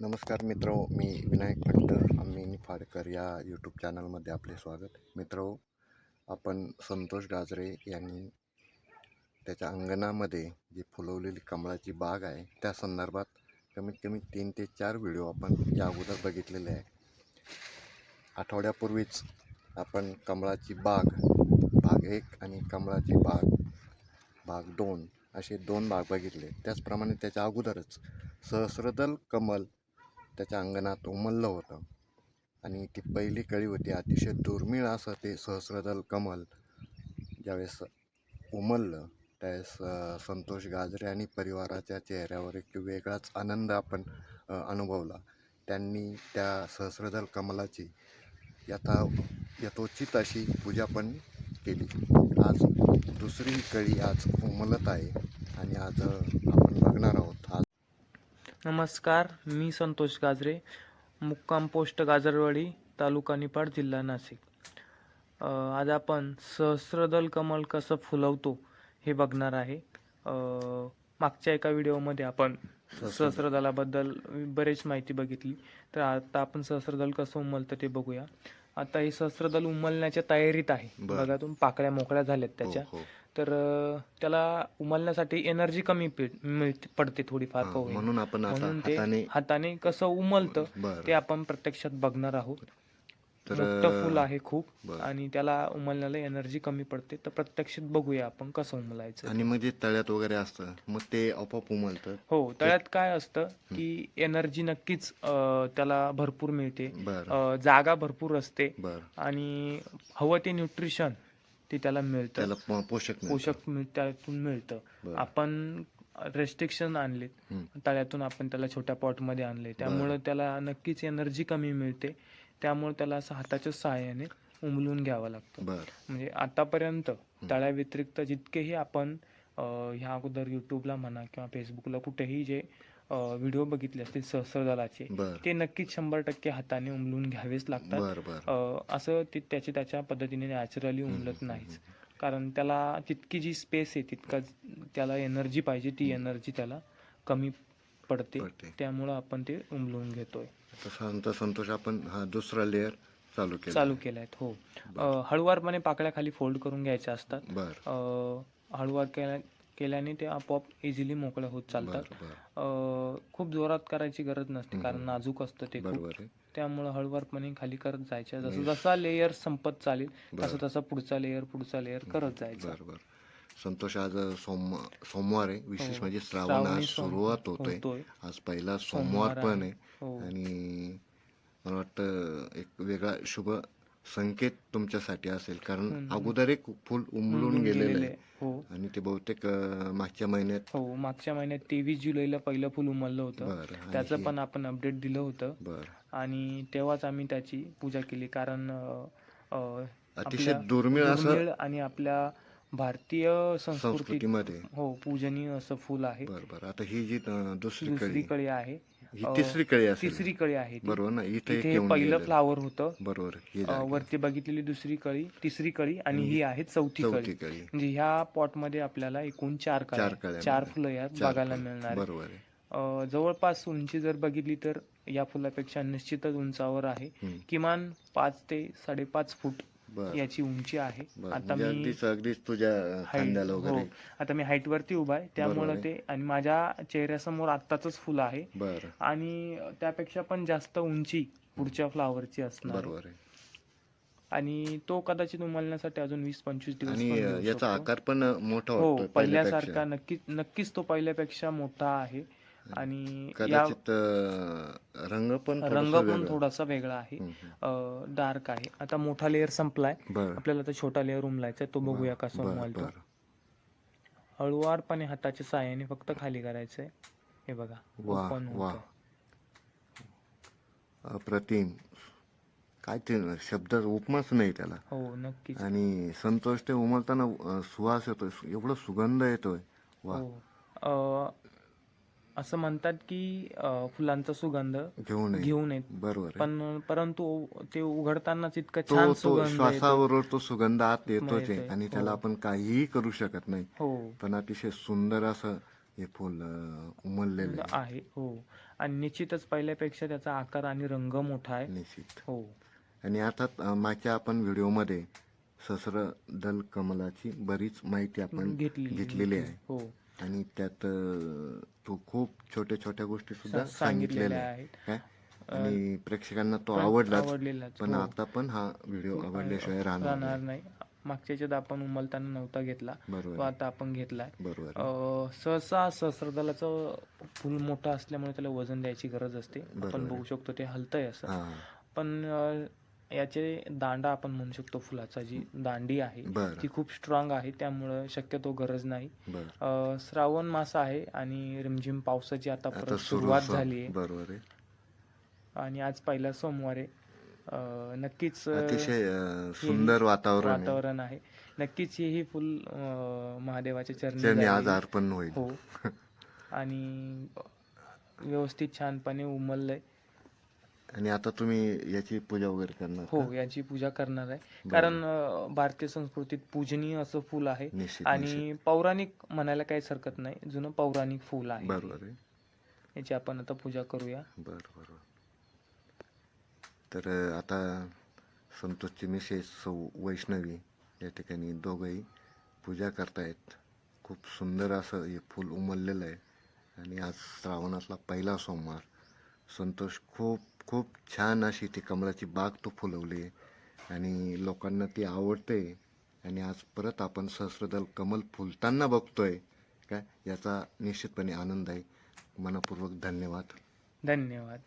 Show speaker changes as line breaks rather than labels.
नमस्कार मित्र मी विनायक भट्ट आम्ही निफाडकर या यूट्यूब चॅनलमध्ये आपले स्वागत. मित्र आपण संतोष गाजरे यांनी त्याच्या अंगणामध्ये जी फुलवलेली कमळाची बाग आहे त्या संदर्भात कमीत कमी तीन ते चार व्हिडिओ आपण या अगोदर बघितलेले आहे. आठवड्यापूर्वीच आपण कमळाची बाग भाग एक आणि कमळाची बाग भाग दोन असे दोन भाग बघितले. त्याचप्रमाणे त्याच्या अगोदरच सहस्रदल कमल त्याच्या अंगणात उमललं होतं. आणि ती पहिली कळी होती. अतिशय दुर्मिळ असं ते सहस्रदल कमल ज्यावेळेस उमललं त्यावेळेस संतोष गाजरे आणि परिवाराच्या चेहऱ्यावर एक वेगळाच आनंद आपण अनुभवला. त्यांनी त्या सहस्रदल कमलाची यथा यथोचित अशी पूजा पण केली. आज दुसरी कळी आज उमलत आहे आणि आज आपण बघणार आहोत. आज
नमस्कार मी संतोष गाजरे मुक्काम पोस्ट गाजरवाडी तालुका निपाड जिल्हा नाशिक. आज आपण सहस्रदल कमल कसं फुलवतो हे बघणार आहे. मागच्या एका व्हिडिओमध्ये आपण सहस्रदलाबद्दल बरेच माहिती बघितली. तर आता आपण सहस्रदल कसं उमलतं ते बघूया. आता हे सहस्रदल उमलण्याच्या तयारीत आहे. बघा तुम्ही पाकळ्या मोकळ्या झाल्यात त्याच्या.
हो, हो.
तर त्याला उमलण्यासाठी एनर्जी कमी मिळते पडते थोडीफार का होईना.
म्हणून आपण आता
म्हणून ते
हाताने
हाताने कसं उमलतं ते आपण प्रत्यक्षात बघणार आहोत. फुल आहे खूप. आणि त्याला उमलण्याला एनर्जी कमी पडते. तर प्रत्यक्षात बघूया आपण कसं उमलायचं.
आणि मग जे तळ्यात वगैरे असतं मग ते आपोआप उमलतं.
हो तळ्यात काय असतं की एनर्जी नक्कीच त्याला भरपूर मिळते. जागा भरपूर असते. आणि हवं ते न्यूट्रिशन ते त्याला मिळतं.
त्याला पोषक.
पोषक मिळ- त्यातून मिळतं.
बरं.
आपण रेस्ट्रिक्शन आणलेत.
हं.
तळ्यातून आपण त्याला छोट्या पॉटमध्ये आणले त्यामुळे त्याला नक्कीच एनर्जी कमी मिळते. त्यामुळे त्याला असं हाताच्या सहाय्याने उमलून घ्यावं लागतं.
बरं.
म्हणजे आतापर्यंत तळ्याव्यतिरिक्त जितकेही आपण अं, ह्या अगोदर यूट्यूबला म्हणा किंवा फेसबुकला कुठेही जे व्हिडिओ बघितले असतील सहस्रदलाचे ते नक्कीच शंभर टक्के हाताने उमलून घ्यावेच लागतात. असं ते त्याच्या त्याच्या पद्धतीने नॅचरली उमलत नाहीच. कारण त्याला तितकी जी स्पेस आहे तितका त्याला एनर्जी पाहिजे ती एनर्जी त्याला कमी पडते. त्यामुळं आपण ते उमलून घेतोय.
संतोष आपण हा दुसरा लेअर चालू केला
चालू केलायत हो. हळुवारपणे पाकळ्या खाली फोल्ड करून घ्यायच्या असतात. हळुवार केल्या केल्याने ते आपोआप इझिली मोकळ्या होत चालतात. खूप जोरात करायची गरज नसते कारण नाजूक असतं ते खूप. त्यामुळं हळुवारपणे खाली करत जायच्या जसं जसा लेयर संपत चालेल तसं तसं पुढचा लेयर पुढचा लेयर करत जायचा.
संतोष आज सोम सोमवार आहे. विशेष म्हणजे श्रावण
हो.
आज सुरुवात होतोय.
होतोय.
आज पहिला सोमवार पण आहे.
हो.
आणि मला वाटतं एक वेगळा शुभ संकेत तुमच्यासाठी असेल. कारण अगोदर एक फुल उमलून गेलेलं आहे.
हो.
आणि ते बहुतेक अं, मागच्या महिन्यात
हो मागच्या महिन्यात तेवीस जुलैला पहिलं फुल उमललं होतं.
बरं आणि
त्याचं पण आपण अपडेट दिलं होतं.
बरं.
आणि तेव्हाच आम्ही त्याची पूजा केली. कारण अ, अ,
अतिशय
आपल्या
दुर्मिळ असं
दुर्मिळ आणि आपल्या भारतीय संस्कृतीत
संस्कृतीमध्ये.
हो पूजनीय असं फुल आहे.
बरं बरं. आता ही जी अं, दुसरी
दुसरी
कळी
कळी आहे.
ही
अं,
तिसरी कळी असेल
तिसरी कळी आहे ती.
बरोबर ना इथे एक
इथे
येऊन
पहिलं
गेलेलं.
फ्लावर होतं
बरोबर ही
अ,
जागी.
वरती बघितलेली दुसरी कळी तिसरी कळी आणि ही आहे चौथी
चौथी
कळी
कळी
म्हणजे ह्या पॉटमध्ये आपल्याला एकूण चार
चार
कळ्या
कळ्या
चार
मिळणार.
फुलं यात
चार
बघायला. मिळणार आहेत.
बरोबर आहे
अ, जवळपास उंची जर बघितली तर या फुलापेक्षा निश्चितच उंचावर आहे
हम्म.
किमान पाच ते साडेपाच फूट याची उंची आहे.
बरं
आता
म्हणजे
मी
अगदीच तुझ्या खांद्याला
हो
वगैरे
आता मी हाईट वरती उभा आहे. त्यामुळे ते आणि माझ्या चेहऱ्यासमोर आत्ताच फुल आहे. आणि त्यापेक्षा पण जास्त उंची पुढच्या फ्लावरची असणार आणि तो कदाचित उमलण्यासाठी अजून वीस पंचवीस दिवस
याचा. आकार पण मोठा
हो पहिल्यासारखा नक्कीच नक्कीच तो पहिल्यापेक्षा मोठा आहे. आणि
कदाचित रंग पण
रंग पण. थोडासा वेगळा आहे. डार्क आहे. आता मोठा लेअर संपलाय. आपल्याला आता छोटा लेअर उमलायचा तो बघूया कसा उमलतो. हळुवारपणे हाताच्या साहाय्याने फक्त खाली करायचंय. हे बघा ओपन
अप्रतिम काय ते शब्द उपमाच नाही त्याला.
हो नक्कीच.
आणि संतोष ते उमलताना सुवास येतोय एवढं सुगंध येतोय. वा.
हो. अ, असं म्हणतात की अ, फुलांचा सुगंध
घेऊन.
घेऊन येत
बरोबर आहे.
पण परंतु ते उघडतानाच इतका
तो
छान
तो
सुगंध येतो.
श्वासाबरोबर तो सुगंध आत येतोच आहे आणि त्याला
हो.
आपण काहीही करू शकत नाही.
हो.
पण अतिशय सुंदर असं हे फुल अं, उमललेलं आहे.
आहे हो. आणि निश्चितच पहिल्यापेक्षा त्याचा आकार आणि रंग मोठा आहे.
निश्चित.
हो.
आणि आता अ, मागच्या आपण व्हिडिओमध्ये सहस्र दल कमलाची बरीच माहिती आपण
घेतली.
घेतलेली आहे.
हो.
आणि त्यात तू खूप छोट्या छोट्या गोष्टी सुद्धा
सांगितलेल्या
सांगितलेल्या आहे
आहेत.
आणि प्रेक्षकांना तो
आवडलेलाच.
पण
हो.
आता पण हा व्हिडिओ आवडल्याशिवाय राहणार नाही.
मागच्या याच्यात आपण उमलताना नव्हता घेतला. तो आता आपण घेतलाय.
बरोबर
अं, सहसा सहस्रदलाचं फुल मोठं असल्यामुळे त्याला वजन द्यायची गरज असते. आपण. बघू शकतो ते हलतंय असं. पण याचे दांडा आपण म्हणू शकतो फुलाचा जी दांडी आहे ती खूप स्ट्रॉंग आहे त्यामुळं शक्यतो गरज नाही. श्रावण मास आहे आणि रिमझिम पावसाची आता परत
सुरू
सुरुवात झाली आहे
बरोबर आहे.
आणि आज पहिला सोमवार आहे. नक्कीच
सुंदर वातावरण आहे.
वातावरण आहे. नक्कीच हे ही फुल महादेवाच्या चरणी
आज. अर्पण होईल.
हो. आणि व्यवस्थित छानपणे उमललंय.
आणि आता तुम्ही याची पूजा वगैरे करणार
हो? याची पूजा करणार आहे. कारण अं, भारतीय संस्कृतीत पूजनीय असं फुल आहे
निश्चित.
आणि पौराणिक म्हणायला काहीच हरकत नाही. जुनं पौराणिक फुल आहे.
बरोबर आहे.
याची आपण आता पूजा करूया.
बर बर. तर अ, आता संतोषची मिसेस सौ वैष्णवी या ठिकाणी दोघंही पूजा करतायत. खूप सुंदर असं हे फूल उमललेलं आहे. आणि आज श्रावणातला पहिला सोमवार. संतोष खूप खूप छान अशी ती कमळाची बाग तो फुलवली आहे आणि लोकांना ती आवडते. आणि आज परत आपण सहस्रदल कमल फुलताना बघतोय. काय? याचा निश्चितपणे आनंद आहे. मनपूर्वक धन्यवाद.
धन्यवाद.